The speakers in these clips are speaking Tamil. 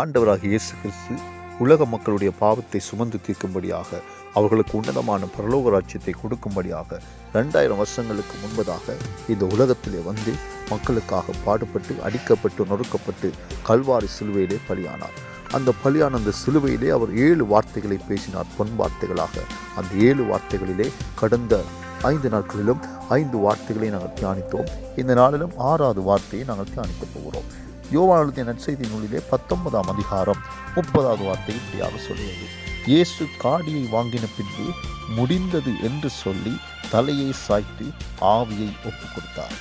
ஆண்டவராக இயேசு கிறிஸ்து உலக மக்களுடைய பாவத்தை சுமந்து தீர்க்கும்படியாக அவர்களுக்கு உன்னதமான பரலோக ராஜ்யத்தை கொடுக்கும்படியாக ரெண்டாயிரம் வருஷங்களுக்கு முன்பதாக இந்த உலகத்திலே வந்து மக்களுக்காக பாடுபட்டு அடிக்கப்பட்டு நொறுக்கப்பட்டு கல்வாரி சிலுவையிலே பலியானார். அந்த பலியான அந்த சிலுவையிலே அவர் ஏழு வார்த்தைகளை பேசினார். பொன் வார்த்தைகளாக அந்த ஏழு வார்த்தைகளிலே கடந்த ஐந்து நாட்களிலும் ஐந்து வார்த்தைகளை நாங்கள் தியானித்தோம். இந்த நாளிலும் ஆறாவது வார்த்தையை நாங்கள் தியானிக்கப் போகிறோம். யோவானுடைய நற்செய்தி நூலிலே பத்தொன்பதாம் அதிகாரம் முப்பதாவது வார்த்தை இப்படியாக சொல்கிறது. இயேசு காடியை வாங்கின பின்பு முடிந்தது என்று சொல்லி தலையை சாய்த்து ஆவியை ஒப்புக் கொடுத்தார்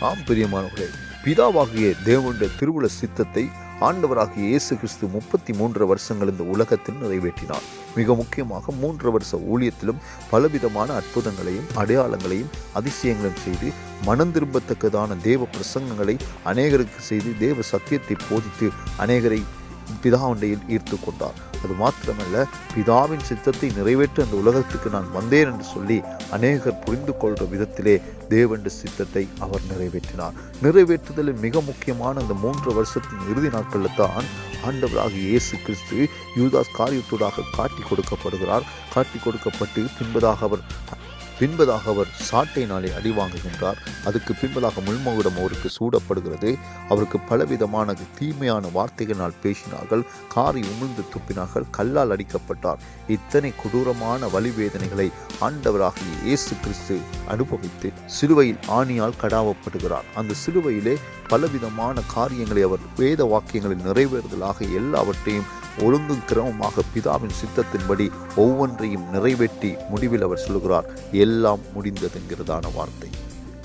ஆம் பிரியமானவர்களே பிதாவாகிய தேவனுடைய திருவுள சித்தத்தை ஆண்டவராக இயேசு கிறிஸ்து முப்பத்தி மூன்று வருஷங்கள் இந்த உலகத்தில் நிறைவேற்றினார். மிக முக்கியமாக மூன்று வருஷ ஊழியத்திலும் பலவிதமான அற்புதங்களையும் அடையாளங்களையும் அதிசயங்களையும் செய்து மனம் திரும்பத்தக்கதான தேவ பிரசங்கங்களை அநேகருக்கு செய்து தேவ சத்தியத்தை போதித்து அநேகரை பிதாவுண்டையில் ஈர்த்து கொண்டார். அது மாத்திரமல்ல பிதாவின் சித்தத்தை நிறைவேற்ற அந்த உலகத்துக்கு நான் வந்தேன் என்று சொல்லி அநேகர் புரிந்து கொள்கிற விதத்திலே தேவண்ட சித்தத்தை அவர் நிறைவேற்றினார். நிறைவேற்றுதலில் மிக முக்கியமான அந்த மூன்று வருஷத்தின் இறுதி நாட்களில் தான் ஆண்டவராக இயேசு கிறிஸ்து யூதாஸ் காரியத்தூடாக காட்டி கொடுக்கப்படுகிறார். காட்டி கொடுக்கப்பட்டு பின்பதாக அவர் பின்பதாக அவர் சாட்டையினாலே அடி வாங்குகின்றார். அதுக்கு பின்பதாக முள்மகுடம் அவருக்கு சூடப்படுகிறது. அவருக்கு பலவிதமான தீமையான வார்த்தைகளினால் பேசினார்கள். காரி உமிழ்ந்து துப்பினார்கள். கல்லால் அடிக்கப்பட்டார். இத்தனை கொடூரமான வலிவேதனைகளை ஆண்டவராகிய இயேசு கிறிஸ்து அனுபவித்து சிலுவையில் ஆணியால் கடாவப்படுகிறார். அந்த சிலுவையிலே பலவிதமான காரியங்களை அவர் வேத வாக்கியங்களில் நிறைவேறுதலாக எல்லாவற்றையும் ஒழுங்கும் கிரமமாக பிதாவின் சித்தத்தின்படி ஒவ்வொன்றையும் நிறைவேற்றி முடிவில் அவர் சொல்கிறார் எல்லாம் முடிந்ததுங்கிறதான வார்த்தை.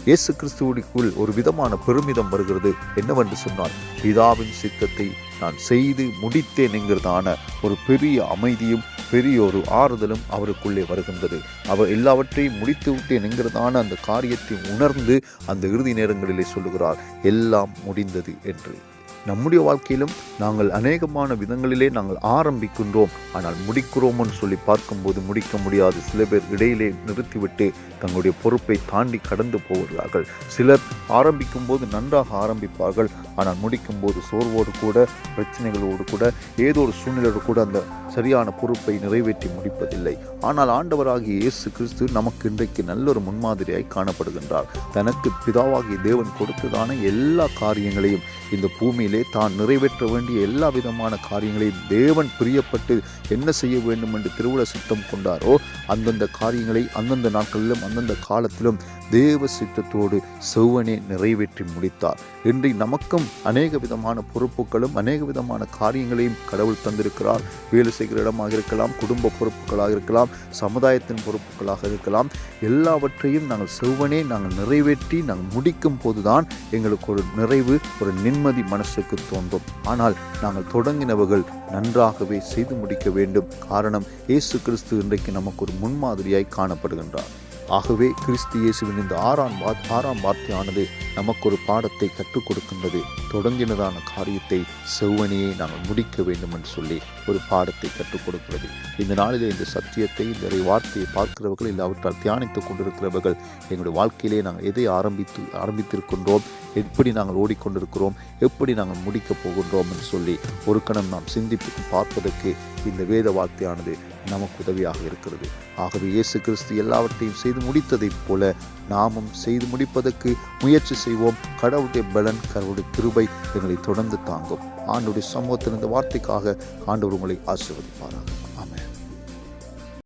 இயேசு கிறிஸ்துவுக்குள் ஒரு விதமான பெருமிதம் வருகிறது. என்னவென்று சொன்னால் பிதாவின் சித்தத்தை நான் செய்து முடித்தேன் என்கிறதான ஒரு பெரிய அமைதியும் பெரிய ஒரு ஆறுதலும் அவருக்குள்ளே வருகின்றது. அவர் எல்லாவற்றையும் முடித்து விட்டேன் என்கிறதான அந்த காரியத்தை உணர்ந்து அந்த இறுதி நேரங்களிலே சொல்லுகிறார் எல்லாம் முடிந்தது என்று. நம்முடைய வாழ்க்கையிலும் நாங்கள் அநேகமான விதங்களிலே நாங்கள் ஆரம்பிக்கின்றோம். ஆனால் முடிக்கிறோம்னு சொல்லி பார்க்கும்போது முடிக்க முடியாது. சில பேர் இடையிலே நிறுத்திவிட்டு தங்களுடைய பொறுப்பை தாண்டி கடந்து போகிறார்கள். சிலர் ஆரம்பிக்கும் போது நன்றாக ஆரம்பிப்பார்கள். ஆனால் முடிக்கும் போது சோர்வோடு கூட பிரச்சனைகளோடு கூட ஏதோ ஒரு சூழ்நிலையோடு கூட அந்த சரியான பொறுப்பை நிறைவேற்றி முடிப்பதில்லை. ஆனால் ஆண்டவராகிய இயேசு கிறிஸ்து நமக்கு இன்றைக்கு நல்ல ஒரு முன்மாதிரியாய் காணப்படுகின்றார். தனக்கு பிதாவாகிய தேவன் கொடுத்ததான எல்லா காரியங்களையும் இந்த பூமியிலே தான் நிறைவேற்ற வேண்டிய எல்லா விதமான காரியங்களையும் தேவன் பிரியப்பட்டு என்ன செய்ய வேண்டும் என்று திருவிழ சித்தம் கொண்டாரோ அந்தந்த காரியங்களை அந்தந்த நாட்களிலும் அந்தந்த காலத்திலும் தேவ சித்தத்தோடு செவ்வனே நிறைவேற்றி முடித்தார். இன்றி நமக்கும் அநேக விதமான பொறுப்புகளும் அநேக விதமான காரியங்களையும் கடவுள் தந்திருக்கிறார். வேலை செய்கிற இடமாக இருக்கலாம் குடும்ப பொறுப்புகளாக இருக்கலாம் சமுதாயத்தின் பொறுப்புகளாக இருக்கலாம். எல்லாவற்றையும் நாங்கள் செவ்வனே நாங்கள் நிறைவேற்றி நாங்கள் முடிக்கும் போதுதான் எங்களுக்கு ஒரு நிறைவு ஒரு நிம்மதி மனசுக்கு தோன்றும். ஆனால் நாங்கள் தொடங்கினவர்கள் நன்றாகவே செய்து முடிக்க வேண்டும். காரணம் இயேசு கிறிஸ்து இன்றைக்கு நமக்கு ஒரு முன்மாதிரியாய் காணப்படுகின்றார். ஆகவே கிறிஸ்து இயேசுவின் இந்த ஆறாம் வா ஆறாம் வார்த்தையானது நமக்கு ஒரு பாடத்தை கற்றுக் கொடுக்கின்றது தொடங்கினதான காரியத்தை செவ்வனையை நாங்கள் முடிக்க வேண்டும் என்று சொல்லி ஒரு பாடத்தை கற்றுக் கொடுக்கிறது இந்த நாளிலே இந்த சத்தியத்தை இந்த வார்த்தையை பார்க்கிறவர்கள் இல்லாவிட்டால் தியானித்துக் கொண்டிருக்கிறவர்கள் எங்களுடைய வாழ்க்கையிலே நாங்கள் எதை ஆரம்பித்து ஆரம்பித்திருக்கின்றோம் எப்படி நாங்கள் ஓடிக்கொண்டிருக்கிறோம் எப்படி நாங்கள் முடிக்கப் போகின்றோம் என்று சொல்லி ஒரு கணம் நாம் சிந்தித்து பார்ப்பதற்கு இந்த வேத வார்த்தையானது நமக்கு உதவியாக இருக்கிறது. ஆகவே இயேசு கிறிஸ்து எல்லாவற்றையும் செய்து முடித்ததைப் போல நாமும் செய்து முடிப்பதற்கு முயற்சி செய்வோம். கடவுளுடைய பலன் கடவுளுடைய கிருபை எங்களை தொடர்ந்து தாங்கும். ஆண்டுடைய சமூகத்தின் வார்த்தைக்காக ஆண்டவர் உங்களை ஆசீர்வதிப்பாராக.